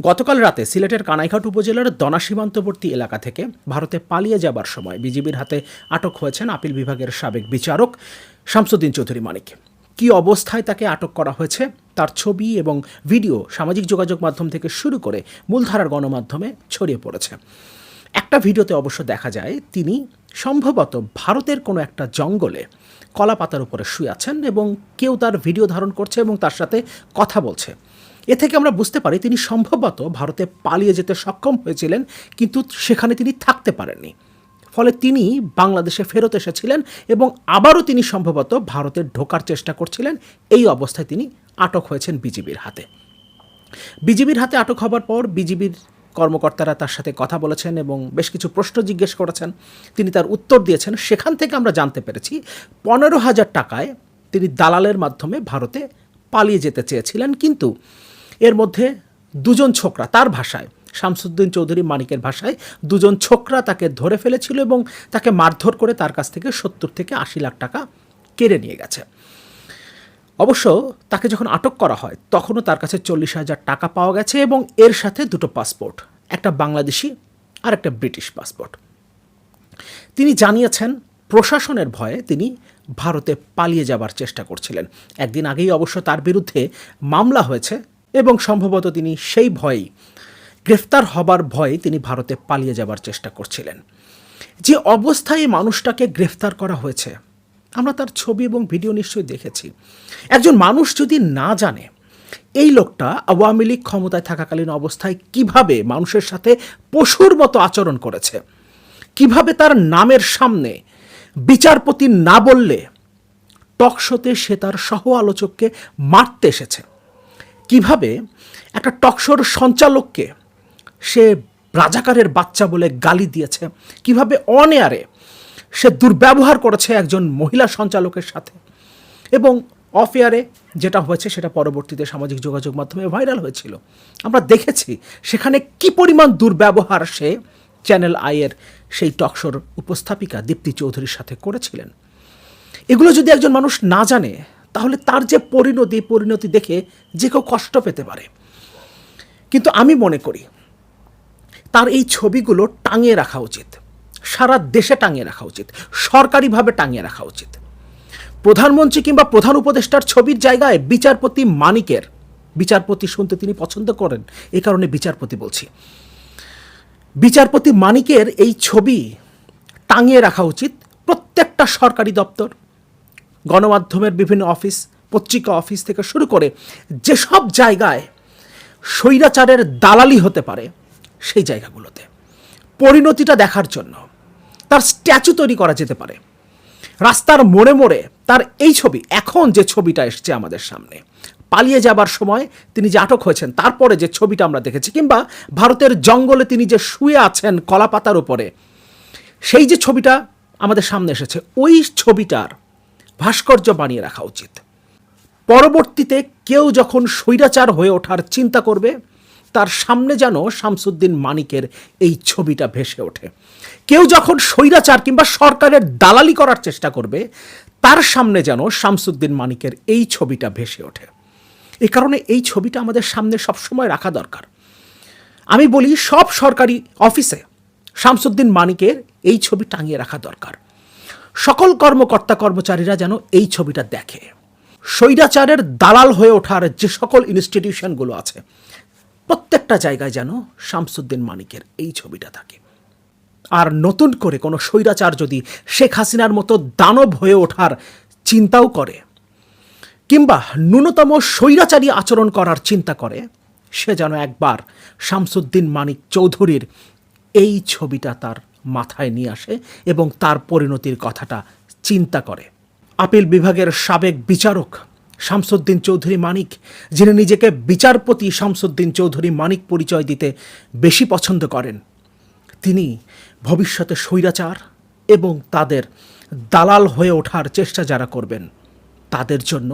গতকাল রাতে সিলেটের কানাইঘাট উপজেলার দনা সীমান্তবর্তী এলাকা থেকে ভারতে পালিয়ে যাবার সময় বিজিবির হাতে আটক হয়েছেন আপিল বিভাগের সাবেক বিচারক শামসুদ্দিন চৌধুরী মানিক। কী অবস্থায় তাকে আটক করা হয়েছে, তার ছবি এবং ভিডিও সামাজিক যোগাযোগ মাধ্যম থেকে শুরু করে মূলধারার গণমাধ্যমে ছড়িয়ে পড়েছে। একটা ভিডিওতে অবশ্য দেখা যায়, তিনি সম্ভবত ভারতের কোনো একটা জঙ্গলে কলা পাতার উপরে শুয়ে আছেন এবং কেউ তার ভিডিও ধারণ করছে এবং তার সাথে কথা বলছে। এ থেকে আমরা বুঝতে পারি তিনি সম্ভবত ভারতে পালিয়ে যেতে সক্ষম হয়েছিলেন, কিন্তু সেখানে তিনি থাকতে পারেননি। ফলে তিনি বাংলাদেশে ফেরত এসেছিলেন এবং আবারও তিনি সম্ভবত ভারতে ঢোকার চেষ্টা করছিলেন। এই অবস্থায় তিনি আটক হয়েছেন বিজিবির হাতে। বিজিবির হাতে আটক হবার পর বিজিবির কর্মকর্তারা তার সাথে কথা বলেছেন এবং বেশ কিছু প্রশ্ন জিজ্ঞেস করেছেন। তিনি তার উত্তর দিয়েছেন, সেখান থেকে আমরা জানতে পেরেছি পনেরো হাজার টাকায় তিনি দালালের মাধ্যমে ভারতে পালিয়ে যেতে চেয়েছিলেন, কিন্তু এর মধ্যে দুজন ছোকরা, তার ভাষায়, শামসুদ্দিন চৌধুরী মানিকের ভাষায়, দুজন ছোকরা তাকে ধরে ফেলেছিল এবং তাকে মারধর করে তার কাছ থেকে সত্তর থেকে আশি লাখ টাকা কেড়ে নিয়ে গেছে। অবশ্য তাকে যখন আটক করা হয়, তখনও তার কাছে চল্লিশ হাজার টাকা পাওয়া গেছে এবং এর সাথে দুটো পাসপোর্ট, একটা বাংলাদেশি আর একটা ব্রিটিশ পাসপোর্ট। তিনি জানিয়েছেন, প্রশাসনের ভয়ে তিনি ভারতে পালিয়ে যাবার চেষ্টা করছিলেন। একদিন আগেই অবশ্য তার বিরুদ্ধে মামলা হয়েছে এবং সম্ভবত তিনি সেই ভয়েই গ্রেফতার হবার ভয়ে তিনি ভারতে পালিয়ে যাবার চেষ্টা করছিলেন। যে অবস্থায় মানুষটাকে গ্রেফতার করা হয়েছে, আমরা তার ছবি এবং ভিডিও নিশ্চয়ই দেখেছি। একজন মানুষ যদি না জানে এই লোকটা আওয়ামী লীগ ক্ষমতায় থাকাকালীন অবস্থায় কীভাবে মানুষের সাথে পশুর মতো আচরণ করেছে, কীভাবে তার নামের সামনে বিচারপতি না বললে টকশোতে সে তার সহ আলোচককে মারতে এসেছে কীভাবে একটা টকশোর সঞ্চালককে সে রাজাকারের বাচ্চা বলে গালি দিয়েছে? কীভাবে অনেয়ারে সে দুর্ব্যবহার করেছে একজন মহিলা সঞ্চালকের সাথে? এবং অফ এয়ারে যেটা হয়েছে সেটা পরবর্তীতে সামাজিক যোগাযোগ মাধ্যমে ভাইরাল হয়েছিল। আমরা দেখেছি সেখানে কি পরিমাণ দুর্ব্যবহার সে চ্যানেল আইয়ের সেই টকশোর উপস্থাপিকা দীপ্তি চৌধুরীর সাথে করেছিলেন। এগুলো যদি একজন মানুষ না জানে তাহলে তার যে পরিণতি পরিণতি দেখে যে কেউ কষ্ট পেতে পারে। কিন্তু আমি মনে করি, তার এই ছবিগুলো টাঙিয়ে রাখা উচিত। সারা দেশে টাঙিয়ে রাখা উচিত। সরকারিভাবে টাঙিয়ে রাখা উচিত। প্রধানমন্ত্রী কিংবা প্রধান উপদেষ্টার ছবির জায়গায় বিচারপতি মানিকের, বিচারপতি শুনতে তিনি পছন্দ করেন এই কারণে বিচারপতি বলছি। বিচারপতি মানিকের এই ছবি টাঙিয়ে রাখা উচিত প্রত্যেকটা সরকারি দপ্তর গণমাধ্যমের বিভিন্ন অফিস, পত্রিকা অফিস থেকে শুরু করে যেসব জায়গায় স্বৈরাচারের দালালি হতে পারে, সেই জায়গাগুলোতে পরিণতিটা দেখার জন্য তার স্ট্যাচু তৈরি করা যেতে পারে। রাস্তার মোড়ে মোড়ে তার এই ছবি, এখন যে ছবিটা এসছে আমাদের সামনে, পালিয়ে যাবার সময় তিনি যে আটক হয়েছেন, তারপরে যে ছবিটা আমরা দেখেছি, কিংবা ভারতের জঙ্গলে তিনি যে শুয়ে আছেন কলাপাতার উপরে, সেই যে ছবিটা আমাদের সামনে এসেছে, ওই ছবিটার ভাস্কর্য বানিয়ে রাখা উচিত। পরবর্তীতে কেউ যখন স্বৈরাচার হয়ে ওঠার চিন্তা করবে, তার সামনে যেন শামসুদ্দিন মানিকের এই ছবিটা ভেসে ওঠে। কেউ যখন স্বৈরাচার কিংবা সরকারের দালালি করার চেষ্টা করবে, তার সামনে যেন শামসুদ্দিন মানিকের এই ছবিটা ভেসে ওঠে। এ কারণে এই ছবিটা আমাদের সামনে সবসময় রাখা দরকার। আমি বলি, সব সরকারি অফিসে শামসুদ্দিন মানিকের এই ছবি টাঙিয়ে রাখা দরকার। সকল কর্মকর্তা কর্মচারীরা যেন এই ছবিটা দেখে। স্বৈরাচারের দালাল হয়ে ওঠার যে সকল ইনস্টিটিউশনগুলো আছে, প্রত্যেকটা জায়গায় যেন শামসুদ্দিন মানিকের এই ছবিটা থাকে। আর নতুন করে কোনো স্বৈরাচার যদি শেখ হাসিনার মতো দানব হয়ে ওঠার চিন্তাও করে, কিংবা ন্যূনতম স্বৈরাচারী আচরণ করার চিন্তা করে, সে যেন একবার শামসুদ্দিন মানিক চৌধুরীর এই ছবিটা তার মাথায় নিয়ে আসে এবং তার পরিণতির কথাটা চিন্তা করে। আপিল বিভাগের সাবেক বিচারক শামসুদ্দিন চৌধুরী মানিক, যিনি নিজেকে বিচারপতি শামসুদ্দিন চৌধুরী মানিক পরিচয় দিতে বেশি পছন্দ করেন, তিনি ভবিষ্যতে স্বৈরাচার এবং তাদের দালাল হয়ে ওঠার চেষ্টা যারা করবেন, তাদের জন্য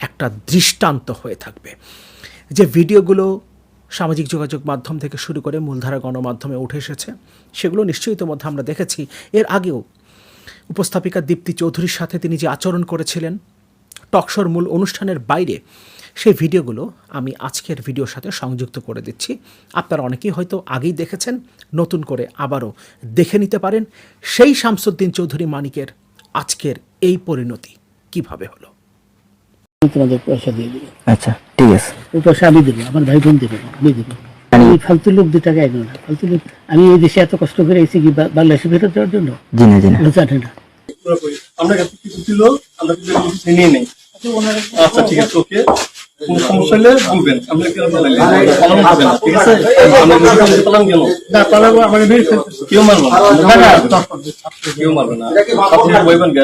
একটা দৃষ্টান্ত হয়ে থাকবে। যে ভিডিওগুলো সামাজিক যোগাযোগ মাধ্যম থেকে শুরু করে মূলধারা গণমাধ্যমে উঠে এসেছে। সেগুলো নিশ্চয়ই ইতিমধ্যে আমরা দেখেছি। এর আগেও উপস্থাপিকা দীপ্তি চৌধুরীর সাথে তিনি যে আচরণ করেছিলেন, টকশোর মূল অনুষ্ঠানের বাইরে, সেই ভিডিওগুলো আমি আজকের ভিডিওর সাথে সংযুক্ত করে দিচ্ছি। আপনারা অনেকেই হয়তো আগেই দেখেছেন, নতুন করে আবারও দেখে নিতে পারেন। সেই শামসুদ্দিন চৌধুরী মানিকের আজকের এই পরিণতি কীভাবে হলো? আমি তোমাদের পয়সা দিয়ে দেবো আচ্ছা ঠিক আছে। ওই পয়সা আমি দেবো আমার ভাই বোন দেবে আমি দেবো। আমি ফালতু লোক দু টাকা এগো না ফালতু লোক। আমি এই দেশে এত কষ্ট করে এসেছি কি বাংলাদেশে ফেরত দেওয়ার জন্য? জি না না জানে না। আমরা কাছে কিছু ছিল আমরা কিছু নিয়ে নেই। আচ্ছা ঠিক আছে ওকে। কোনো সমস্যা হলে বলবেন আমরা পালন হবে ঠিক আছে? পালন কেন? না পালাবো আমার কেউ মারবো না। কেউ মারবে না। আপনি বইবেন কে?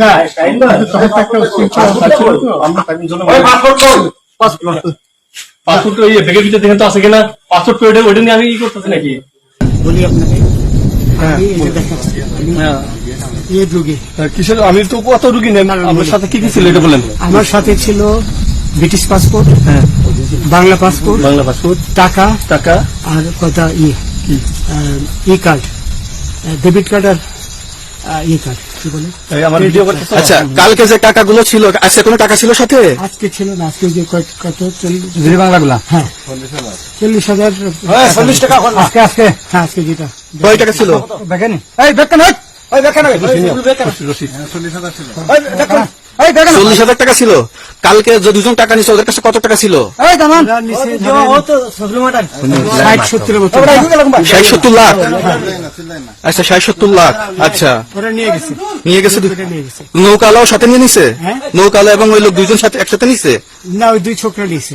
না তখন একটা শৃঙ্খলা ছিল তো। আমরা তাকে জন্য পাসপোর্ট ওই ব্যাগের ভিতরে দেখেন তো আছে কিনা? পাসপোর্ট করে ওইটা নিয়ে আমি ই করতেছি নাকি? বলি আপনাকে এই যে দেখেন, আমি এই রোগী। কিসের আমি তো কত রুগী নেন আপনার সাথে কি কি ছিল এটা বলেন। আমার সাথে ছিল British passport Bangla passport Bangla passport. টাকা টাকা। আর কটা ইয়ে ই কার্ড। ডেবিট কার্ড আর ই কার্ড। বলে? আমার আচ্ছা কালকে যে টাকাগুলো ছিল আজকে কোনো টাকা ছিল সাথে? আজকে ছিল না আজকে যে কত- কত? চল্লিশ বাংলাগুলা? হ্যাঁ। চল্লিশ হাজার। চল্লিশ টাকা আজকে আজকে। হ্যাঁ আজকে যেটা। কয় টাকা ছিল। দেখেন? এই দেখেন ওই দেখেন চল্লিশ হাজার টাকা ছিল। কালকে যে দুজন টাকা নিছে ওদের কাছে কত টাকা ছিল? ষাট সত্তর লাখ। আচ্ছা ষাট সত্তর লাখ। আচ্ছা। ওরা নিয়ে গেছে। নৌকালাও সাথে নিয়ে নিছে? হ্যাঁ। নৌকালা এবং ওই লোক দুইজন সাথে একসাথে নিছে? না ওই দুই ছোকরা নিয়েছে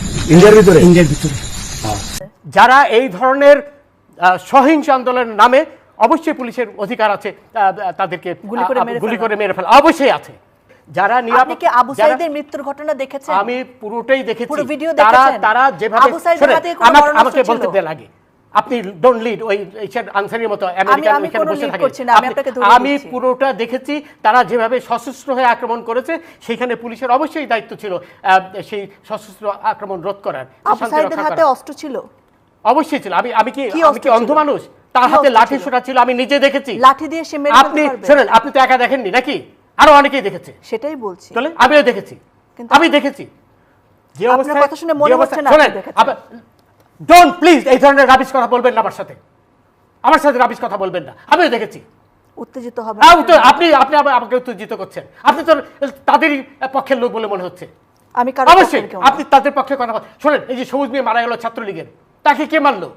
ইন্ডিয়ার ভিতরে? ইন্ডিয়ার ভিতরে। যারা এই ধরনের সহিংস আন্দোলনের নামে অবশ্যই পুলিশের অধিকার আছে তাদেরকে গুলি করে মেরে গুলি ফেলা। করে মেরে ফেলা। অবশ্যই আছে। যারা আপনি কি আবু সাইদের মৃত্যুর ঘটনা দেখেছেন? আমি পুরোটাই দেখেছি। পুরো ভিডিও তারা দেখেছেন? তারা যেভাবে আমাকে- বলতে লাগে দেন আগে। আপনি ডোন্ট লিড ওই আনসারের মতো আমেরিকান বসে থাকে আমি। পুরোটা দেখেছি তারা যেভাবে সশস্ত্র হয়ে আক্রমণ করেছে সেখানে পুলিশের অবশ্যই দায়িত্ব ছিল সেই সশস্ত্র আক্রমণ রোধ করার হাতে অস্ত্র ছিল? অবশ্যই ছিল। আমি আমি কি আমি কি অন্ধ মানুষ? তার হাতে লাঠি? ছোটা ছিল আমি নিজে দেখেছি। লাঠি দিয়ে সে মেরে আপনি শুনেন আপনি তো একা দেখেননি নাকি? আরও অনেকেই দেখেছে। সেটাই বলছি। চলে আমিও দেখেছি। আমি দেখেছি। যে কথা শুনে মনে হচ্ছে না। ডোন্ট প্লিজ এই ধরনের রাবিশ কথা বলবেন না আমার সাথে। আমার সাথে রাবিশ কথা বলবেন না। আমিও দেখেছি। উত্তেজিত হবে হ্যাঁ, উত্তর- আপনি আপনি আমাকে উত্তেজিত করছেন। আপনি তো তাদেরই পক্ষের লোক বলে মনে হচ্ছে। আমি কারও অবশ্যই পক্ষের কেউ না। আপনি তাদের পক্ষে কথা বল- শোনেন এই যে সবুজ মেয়ে মারা গেল ছাত্রলীগের তাকে কে মারলো?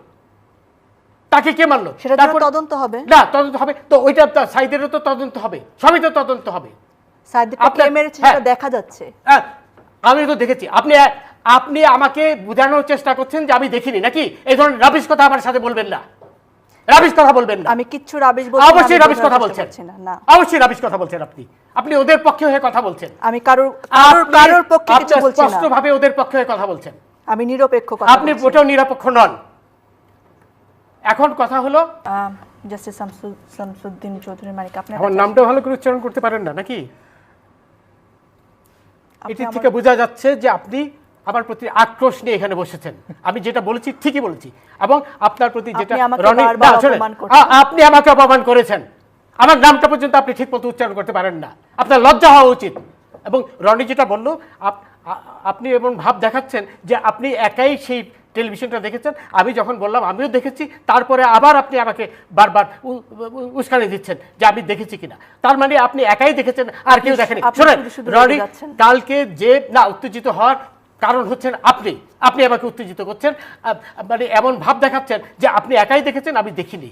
তাকে কে মারলো? জন্য তারপর- তদন্ত হবে। না তদন্ত হবে। তো ওইটা তো সাইদেরও তো তদন্ত হবে। সবই তো তদন্ত হবে। সাইদকে আপনার- মেরেছে হ্যাঁ। সেটা দেখা যাচ্ছে। হ্যাঁ, আমি তো দেখেছি। আপনি আপনি আমাকে বোঝানোর চেষ্টা করছেন যে আমি দেখিনি নাকি? এই ধরনের রাবিশ কথা আমার সাথে বলবেন না। রাবিশ কথা বলবেন না। আমি কিচ্ছু রাবিশ বলছি অবশ্যই রাবিশ কথা বলছেন। না, অবশ্যই রাবিশ কথা বলছেন আপনি। আপনি ওদের পক্ষে হয়ে কথা বলছেন। আমি কারোর কারোর কারোর পক্ষে কিছু আপনি বলছি না। স্পষ্টভাবে ওদের পক্ষে হয়ে কথা বলছেন। আমি নিরপেক্ষ কথা আপনি ওটাও নিরপেক্ষ নন। এখন কথা হলো জাস্টিস শামসুদ্দিন চৌধুরী মানিক আপনার আমার নামটা ভালো করে উচ্চারণ করতে পারেন না নাকি? এটি থেকে বোঝা যাচ্ছে যে আপনি আমার প্রতি আক্রোশ নিয়ে এখানে বসেছেন। আমি যেটা বলেছি ঠিকই বলেছি। এবং আপনার প্রতি যেটা আপনি আমাকে অপমান করেছেন। আমার নামটা পর্যন্ত আপনি ঠিক মতো উচ্চারণ করতে পারেন না। আপনার লজ্জা হওয়া উচিত। এবং রনি যেটা বলল আপনি এমন ভাব দেখাচ্ছেন যে আপনি একাই সেই টেলিভিশনটা দেখেছেন। আমি যখন বললাম আমিও দেখেছি। তারপরে আবার আপনি আমাকে বারবার উস্কানি দিচ্ছেন যে আমি দেখেছি কিনা। তার মানে আপনি একাই দেখেছেন আর কেউ দেখেনি। শোনেন রনি কালকে যে না উত্তেজিত হওয়ার কারণ হচ্ছেন আপনি। আপনি আমাকে উত্তেজিত করছেন। মানে এমন ভাব দেখাচ্ছেন যে আপনি একাই দেখেছেন, আমি দেখিনি।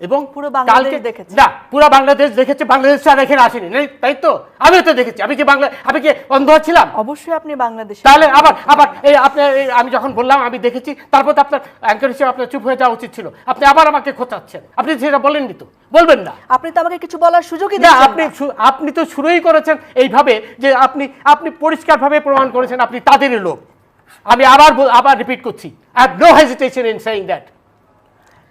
এবং পুরো বাংলাদেশ দেখেছে। না পুরো বাংলাদেশ দেখেছে বাংলাদেশ আর এখানে আসেনি। তাই তো? আমিও তো দেখেছি। আমি কি বাংলা আমি কি অন্ধ ছিলাম? অবশ্যই আপনি বাংলাদেশে তাহলে আবার আবার এই আপনি আমি যখন বললাম আমি দেখেছি তারপর তো আপনার অ্যাঙ্কার হিসেবে আপনার চুপ হয়ে যাওয়া উচিত ছিল। আপনি আবার আমাকে খোঁচাচ্ছেন। আপনি সেটা বলেননি তো। বলবেন না। আপনি তো আমাকে কিছু বলার সুযোগই না আপনি আপনি তো শুরুই করেছেন এইভাবে যে আপনি আপনি পরিষ্কারভাবে প্রমাণ করেছেন আপনি তাদেরই লোক। আমি আবার আবার রিপিট করছি। I have no hesitation in saying that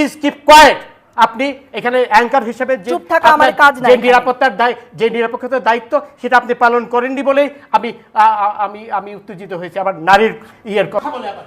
please keep coed আপনি এখানে অ্যাঙ্কার হিসেবে যে চুপ থাকা আমার কাজ না যে নিরাপত্তার দায় যে নিরাপত্তার দায়িত্ব সেটা আপনি পালন করেননি বলেই আমি আমি আমি উত্তেজিত হয়েছি আবার নারীর ইয়ের কথা বলে আবার।